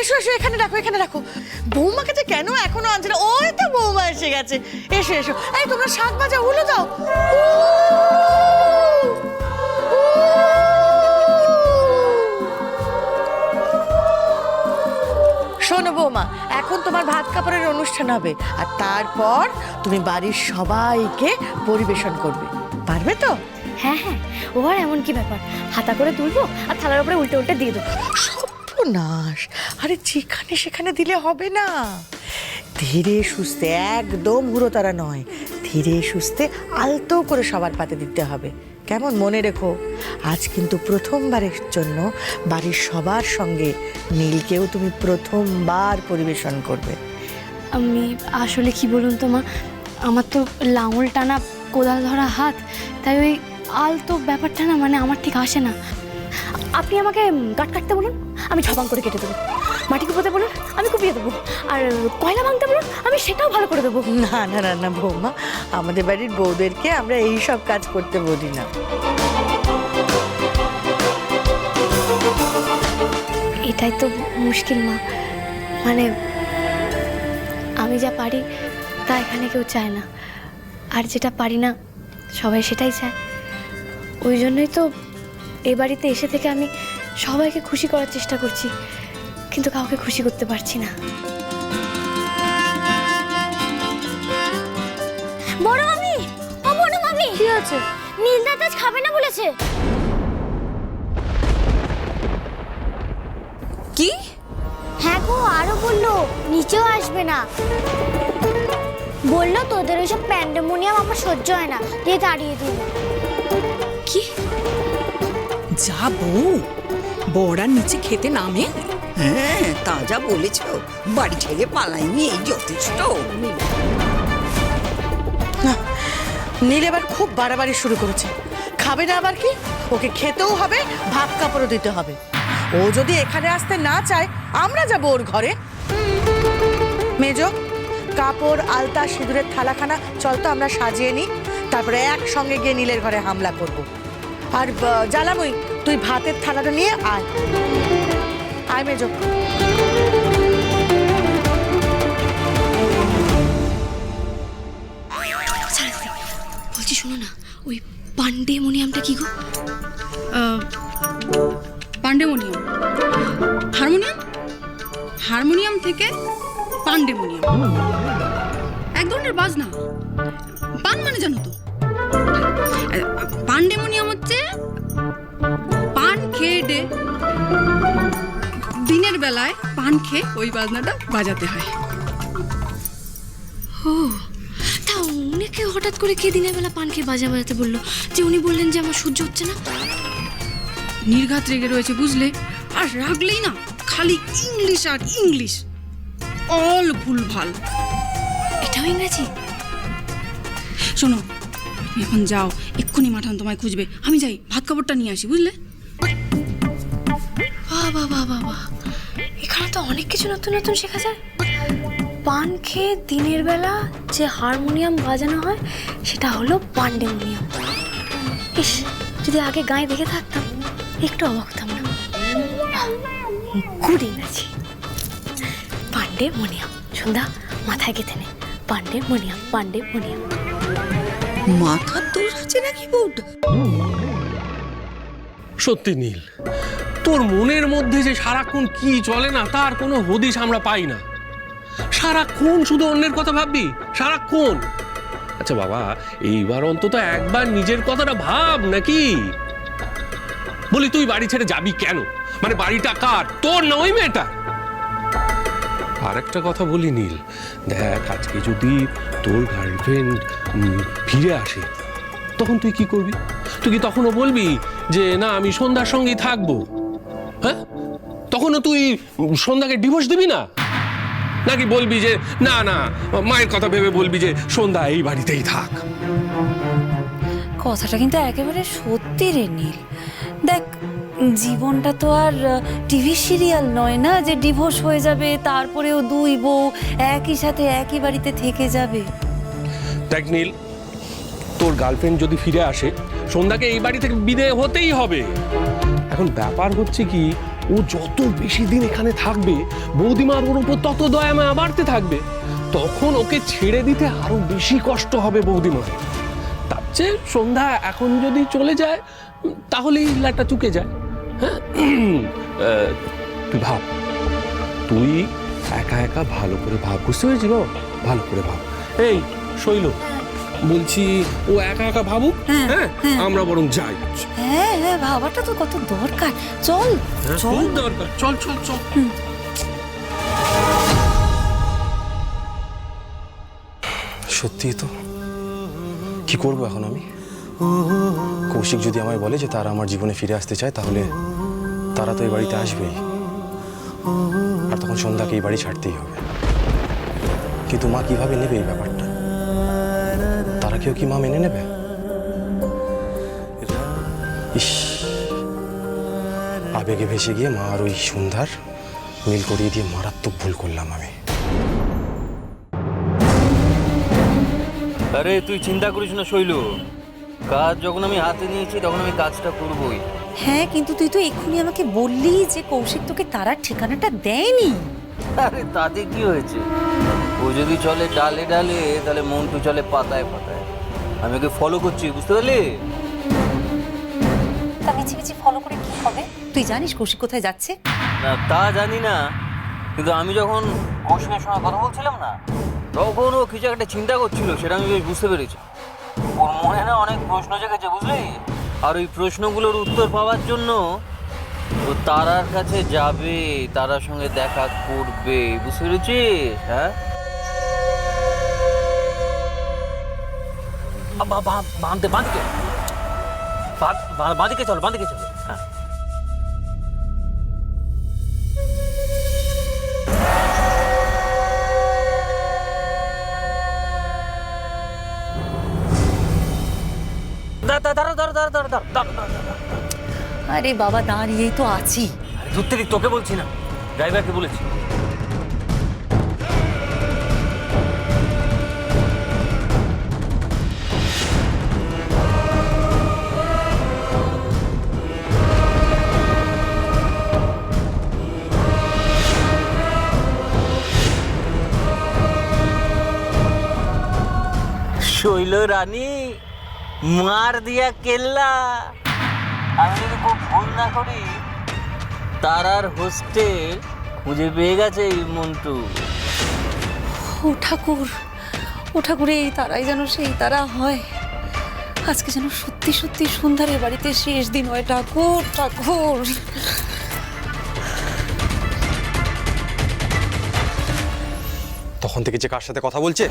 এসো এসো এখানে রাখো এখানে রাখো। বৌমাকে যে কেন এখনও আনছে না? ওই তো বৌমা এসে গেছে। এসো এসো। এই তোমরা শাক ভাজা হলো দাও। শোনো বৌমা এখন তোমার ভাত কাপড়ের অনুষ্ঠান হবে আর তারপর তুমি বাড়ির সবাইকে পরিবেশন করবে। পারবে তো? হ্যাঁ হ্যাঁ। ও আর এমন কি ব্যাপার? হাতা করে তুলবো আর থালার উপরে উল্টে উল্টে দিয়ে দেবো। সর্বনাশ। আরে যেখানে সেখানে দিলে হবে না। ধীরে সুস্থে, একদম হুড়োতারা নয়। ধীরে সুস্থে আলতো করে সবার পাতে দিতে হবে। কেমন মনে রেখো? আজ কিন্তু প্রথমবারের জন্য বাড়ির সবার সঙ্গে নীলকেও তুমি প্রথমবার পরিবেশন করবে। আমি আসলে কি বলুন তো মা? আমার তো লাঙল টানা, কোদাল ধরা হাত, তাই ওই আলতো ব্যাপারটা না মানে আমার ঠিক আসে না। আপনি আমাকে কাট কাটতে বলুন। আমি ঝপাং করে কেটে দেবো। মাটি কুপোতে বলুন আমি কুপিয়ে দেবো। আর কয়লা ভাঙতে বলুন আমি সেটাও ভালো করে দেবো। না না না না বৌমা আমাদের বাড়ির বউদেরকে আমরা এই সব কাজ করতে বলি না। এটাই তো মুশকিল মা। মানে আমি যা পারি তা এখানে কেউ চায় না। আর যেটা পারি না সবাই সেটাই চায়। ওই জন্যই তো এ বাড়িতে এসে থেকে আমি সবাইকে খুশি করার চেষ্টা করছি কিন্তু কাউকে খুশি করতে পারছি না। বড় মামি ও বড় মামি। কি আছে নীল দাদা আজ খাবে না বলেছে। কি? হ্যাঁ গো আরও বলল নিচেও আসবে না। বলল তোদের ওইসব প্যান্ডেমোনিয়াম আমার সহ্য হয় না। দিয়ে তাড়িয়ে দিল কি? যা বউ। বড়া নিচে খেতে নামে? হ্যাঁ তা যা বলেছ। বাড়ি ছেড়ে পালাইনি এই যথেষ্ট। না নীল এবার খুব বাড়াবাড়ি শুরু করেছে। খাবে না আবার কি? ওকে খেতেও হবে ভাত কাপড়ও দিতে হবে। ও যদি এখানে আসতে না চায় আমরা যাব ওর ঘরে। মেজ কাপড় আলতা সিঁদুরের থালাখানা চল তো আমরা সাজিয়ে নিই। তারপরে একসঙ্গে গিয়ে নীলের ঘরে হামলা করব। আর জ্বালাময়ী তুই ভাতের থালাটা নিয়ে আয়। আয় মেজ। বলছি শোনো না ওই পান্ডে মনিয়ামটা কি গো? পান্ডেমোনিয়াম। হারমোনিয়াম? হারমোনিয়াম থেকে পান্ডেমোনিয়াম। এক ধরনের বাজনা। পান মানে জানো তো? পান্ডেমোনিয়াম হচ্ছে পান খেয়ে ডে দিনের বেলায় পান খেয়ে ওই বাজনাটা বাজাতে হয়। ও তা উনিকে হঠাৎ করে কে দিনের বেলা পান খেয়ে বাজা বাজাতে বলল? যে উনি বললেন যে আমার সহ্য হচ্ছে না। নির্ঘাত রেগে রয়েছে বুঝলে? আর রাগলেই না খালি ইংলিশ আর ইংলিশ। অল ভুল ভুলভাল। এটাও ইংরেজি? শোনো এখন যাও, এক্ষুনি মাঠান তোমায় খুঁজবে। আমি যাই, ভাত কাপড়টা নিয়ে আসি, বুঝলে? বাহ এখানে তো অনেক কিছু নতুন নতুন শেখা যায়। পান খেয়ে দিনের বেলা যে হারমোনিয়াম বাজানো হয়, সেটা হলো পান্ডেমোনিয়াম। ইস, যদি আগে গায়ে দেখে থাকতাম, একটু অবাক হতাম না? গুড ইংরাজি পান্ডেমোনিয়াম সন্ধ্যা মাথায় গেঁথে নে। পান্ডেমোনিয়াম পান্ডেমোনিয়াম। মাথার দোষ আছে নাকি বউটা সত্যি নীল, তোর মনের মধ্যে যে সারাক্ষণ কি চলে না, তার কোনো হদিশ আমরা পাই না। সারাক্ষণ শুধু অন্যের কথা ভাববি? সারাক্ষণ? আচ্ছা বাবা, এইবার অন্তত একবার নিজের কথাটা ভাব নাকি? বলি, তুই বাড়ি ছেড়ে যাবি কেন? মানে বাড়িটা কার? তোর না ওই মেয়েটা আর একটা কথা বলি নীল। দেখ, আজকে যদি তোর গার্লফ্রেন্ড ফিরে আসে, তখন তুই কি করবি? তুই কি তখনও বলবি যে, না, আমি সন্ধ্যার সঙ্গেই থাকব হ্যাঁ? তখনও তুই সন্ধ্যাকে ডিভোর্স দিবি না? নাকি বলবি যে, না না, মায়ের কথা ভেবে বলবি যে, সন্ধ্যা এই বাড়িতেই থাক কথাটা কিন্তু একেবারে সত্যি রে নীল। দেখ জীবনটা তো আর টিভি সিরিয়াল নয় না যে ডিভোর্স হয়ে যাবে তারপরেও দুই বউ একই সাথে একই বাড়িতে থেকে যাবে? দেখ নীল তোর গার্লফ্রেন্ড যদি ফিরে আসে সন্ধ্যাকে এই বাড়ি থেকে বিদে হতেই হবে। এখন ব্যাপার হচ্ছে কি ও যত বেশি দিন এখানে থাকবে বৌদিমার ওর উপর তত দয়া মায়া বাড়তে থাকবে তখন ওকে ছেড়ে দিতে আরও বেশি কষ্ট হবে বৌদিমার। তার চেয়ে সন্ধ্যা এখন যদি চলে যায় তাহলেই লাটা চুকে যায়। হ্যাঁ তুই ভাব। তুই একা একা ভালো করে ভাব। বুঝতে পেরেছি বাবা ভালো করে ভাব। এই শৈল বলছি ও একা একা ভাবুক? হ্যাঁ আমরা বরং যাই। হ্যাঁ হ্যাঁ ভাবাটা তো কত দরকার। চল হ্যাঁ, চল। দরকার। চল চল চল। সত্যি তো। কি করব এখন আমি? কৌশিক যদি আমায় বলে যে তারা আমার জীবনে ফিরে আসতে চায়, তাহলে তারা তো এই বাড়িতে আসবেই। আর তখন সন্ধ্যাকে এই বাড়ি ছাড়তেই হবে। কিন্তু মা কীভাবে নেবে এই ব্যাপারটা? তারা কেউ কি মা মেনে নেবে? ইস, আবেগে ভেসে গিয়ে মা আর ওই সন্ধ্যার মিল করিয়ে দিয়ে মারাত্মক ভুল করলাম আমি। আরে, তুই চিন্তা করিস না, শৈল। কাজ যখন আমি হাতে নিয়েছি তখন আমি কাজটা করবই। হ্যাঁ কিন্তু তুই তো এক্ষুনি আমাকে বললি যে কৌশিক তোকে তারার ঠিকানাটা দেয়নি। আরে তাতে কি হয়েছে? ও যদি চলে ডালে ডালে তাহলে মন্টু চলে পাতায় পাতায়। আমি ওকে ফলো করছি বুঝতে পারলি? তা মিছি মিছি ফলো করে কি হবে? তুই জানিস কৌশিক কোথায় যাচ্ছে? না তা জানি না। কিন্তু আমি যখন কৌশিকের সঙ্গে কথা বলছিলাম না তখন ও কিছু একটা চিন্তা করছিল সেটা আমি বেশ বুঝতে পেরেছি। ওর মনে না অনেক প্রশ্ন জেগেছে, বুঝলি? আর ওই প্রশ্নগুলোর উত্তর পাওয়ার জন্য ও তারার কাছে যাবে, তারার সঙ্গে দেখা করবে, বুঝতে পেরেছিস? হ্যাঁ? বাঁধতে বাঁধতে। বাঁধিকে চলো বাঁধিকে চলো। হ্যাঁ। আরে বাবা দাঁড়িয়েই তো আছি। ধরতে তোকে বলছি না ড্রাইভারকে বলেছি। শৈল রানী মার দিয়া কেল্লা। আমি যদি খুব ভুল না করি তারার হোস্টেল খুঁজে পেয়ে গেছে এই মন্টু। ও ঠাকুর ও ঠাকুরে এই তারাই যেন সেই তারা হয়। আজকে যেন সত্যি সত্যি সন্ধ্যার এ বাড়িতে শেষ দিন হয়। ঠাকুর ঠাকুর। তখন থেকে যে কার সাথে কথা বলছে?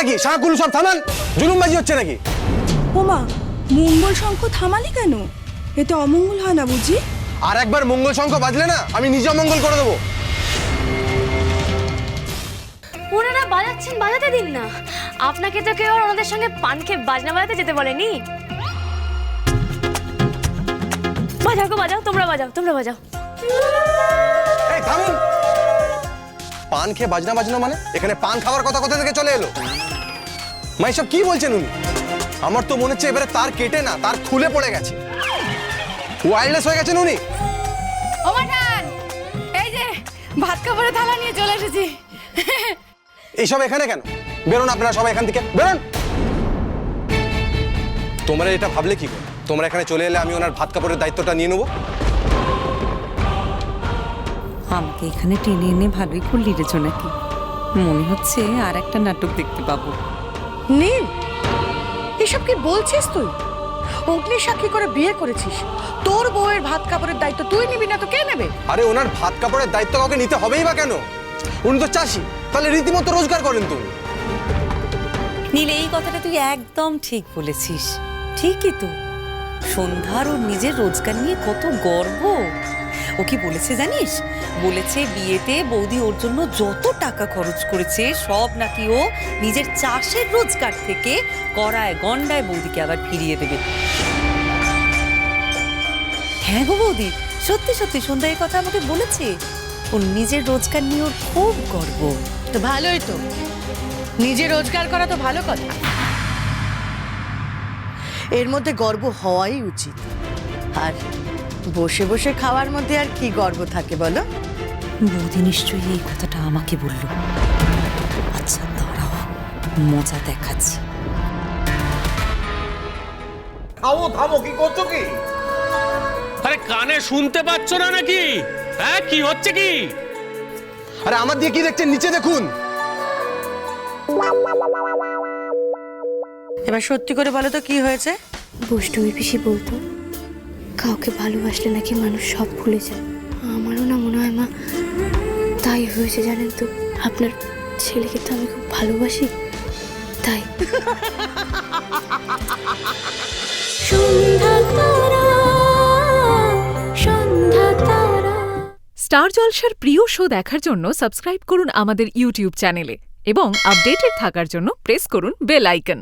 আরে কি হচ্ছে এটা কি সারাকুল সব থামান জুলুমবাজি হচ্ছে নাকি? ওমা মঙ্গল শঙ্খ থামালি কেন? এতে অমঙ্গল হয় না বুঝি? আর একবার মঙ্গল শঙ্খ বাজলে না আমি নিজে অমঙ্গল করে দেবো। ওনারা বাজাচ্ছেন বাজাতে দিন না। আপনাকে তো কেউ আর ওনাদের সঙ্গে পান খেয়ে বাজনা বাজাতে যেতে বলেনি। বাজাও গো বাজাও তোমরা বাজাও তোমরা বাজাও। এই থামুন। পান খেয়ে বাজনা বাজনা মানে? এখানে পান খাওয়ার কথা কোথা থেকে চলে এলো? মা এসব কি বলছেন উনি? আমার তো মনে হচ্ছে এবারে তার কেটে না তার খুলে পড়ে গেছে। ওয়াইল্ডলেস হয়ে গেছেন উনি? ও মাঠান এই যে ভাত খাবারের থালা নিয়ে চলে এসেছি। এইসব এখানে কেন? বেরোন আপনারা সবাই এখান থেকে বেরোন। তোমরা এটা ভাবলে কি করে? তোমরা এখানে চলে এলে আমি ওনার ভাত কাপড়ের দায়িত্বটা নিয়ে নেব। আমাকে এখানে টেনে এনে ভালোই করলি রেছো নাকি মনে হচ্ছে আর একটা নাটক দেখতে পাবো। নীল এসব কি বলছিস তুই? অগ্নি সাক্ষী করে বিয়ে করেছিস? তোর বউয়ের ভাত কাপড়ের দায়িত্ব তুই নিবি না তো কে নেবে? আরে ওনার ভাত কাপড়ের দায়িত্ব কাউকে নিতে হবেই বা কেন? উনি তো চাষি তাহলে রীতিমতো রোজগার করেন তো উনি। নীল এই কথাটা তুই একদম ঠিক বলেছিস। ঠিকই তো। সন্ধ্যার ওর নিজের রোজগার নিয়ে কত গর্ব। ও কি বলেছে জানিস? বলেছে বিয়েতে বৌদি ওর জন্য যত টাকা খরচ করেছে, সব নাকি ও নিজের চাষের রোজগার থেকে করায় গন্ডায় বৌদিকে আবার ফিরিয়ে দেবে। হ্যাঁ গো বৌদি, সত্যি সত্যি সন্ধ্যা এই কথা আমাকে বলেছে। ওর নিজের রোজগার নিয়ে ওর খুব গর্ব। তো ভালোই তো। নিজে রোজগার করা তো ভালো কথা। এর মধ্যে গর্ব হওয়াই উচিত। আর বসে বসে খাওয়ার মধ্যে আর কি গর্ব থাকে বলো? বৌদি নিশ্চয়ই এই কথাটা আমাকে বলল। আচ্ছা দাঁড়াও মজা দেখাচ্ছি। থামো থামো কি করছ কি? আরে কানে শুনতে পাচ্ছ না নাকি? হ্যাঁ কি হচ্ছে কি? আরে আমার দিয়ে কি দেখছেন? নিচে দেখুন। এবার সত্যি করে বলো তো কি হয়েছে? বৈষ্ণবী পিসি বলতো কাউকে ভালোবাসলে নাকি মানুষ সব ভুলে যায়? আমারও না মনে হয় মা তাই হয়েছে জানেন তো। আপনার ছেলেকে তো আমি খুব ভালোবাসি তাই। স্টার জলসার প্রিয় শো দেখার জন্য সাবস্ক্রাইব করুন আমাদের ইউটিউব চ্যানেলে এবং আপডেটেড থাকার জন্য প্রেস করুন বেল আইকন।